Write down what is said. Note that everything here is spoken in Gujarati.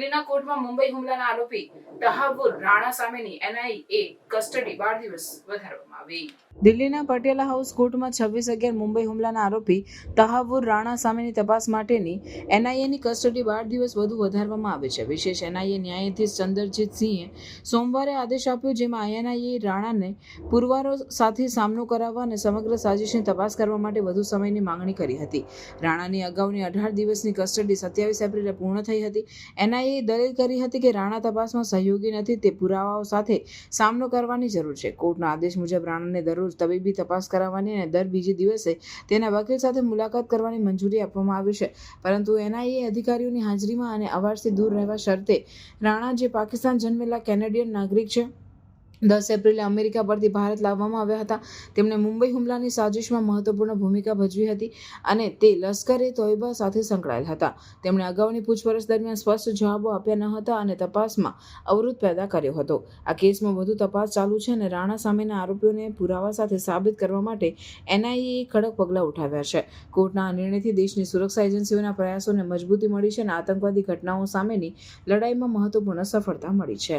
દિલ્હીના કોર્ટમાં મુંબઈ હુમલાના આરોપી તહાવુર રાણા સામેની એનઆઈએ કસ્ટડી બાર દિવસ વધારવામાં આવી. દિલ્હીના પટેલા હાઉસ કોર્ટમાં છવ્વીસ અગિયાર મુંબઈ હુમલાના આરોપી તહાવુર રાણા સામેની તપાસ માટેની એનઆઈએની કસ્ટડી બાર દિવસ વધુ વધારવામાં આવી છે. વિશેષ એનઆઈએ ન્યાયાધીશ ચંદ્રજીત સિંહે સોમવારે આદેશ આપ્યો જેમાં એનઆઈએ રાણાને પુરવારો સાથે સામનો કરાવવા અને સમગ્ર સાજિશની તપાસ કરવા માટે વધુ સમયની માંગણી કરી હતી. રાણાની અગાઉની અઢાર દિવસની કસ્ટડી સત્યાવીસ એપ્રિલે પૂર્ણ થઈ હતી. એનઆઈએ દલીલ કરી હતી કે રાણા તપાસમાં સહયોગી નથી, તે પુરાવાઓ સાથે સામનો કરવાની જરૂર છે. કોર્ટના આદેશ મુજબ રાણાને દરરોજ તબીબી તપાસ કરાવવાની અને દર બીજે દિવસે તેના વકીલ સાથે મુલાકાત કરવાની મંજૂરી આપવામાં આવી છે. પરંતુ એનઆઈએ અધિકારીઓની હાજરીમાં અને અવાજથી દૂર રહેવા શરતે રાણા જે પાકિસ્તાન જન્મેલા કેનેડિયન નાગરિક છે દસ એપ્રિલે અમેરિકા પરથી ભારત લાવવામાં આવ્યા હતા. તેમણે મુંબઈ હુમલાની સાજિશમાં મહત્વપૂર્ણ ભૂમિકા ભજવી હતી અને તે લશ્કરે તોયબા સાથે સંકળાયેલ હતા. તેમણે અગાઉની પૂછપરછ દરમિયાન સ્પષ્ટ જવાબો આપ્યા ન હતા અને તપાસમાં અવરોધ પેદા કર્યો હતો. આ કેસમાં વધુ તપાસ ચાલુ છે અને રાણા સામેના આરોપીઓને પુરાવા સાથે સાબિત કરવા માટે એનઆઈએ કડક પગલાં ઉઠાવ્યા છે. કોર્ટના આ નિર્ણયથી દેશની સુરક્ષા એજન્સીઓના પ્રયાસોને મજબૂતી મળી છે અને આતંકવાદી ઘટનાઓ સામેની લડાઈમાં મહત્વપૂર્ણ સફળતા મળી છે.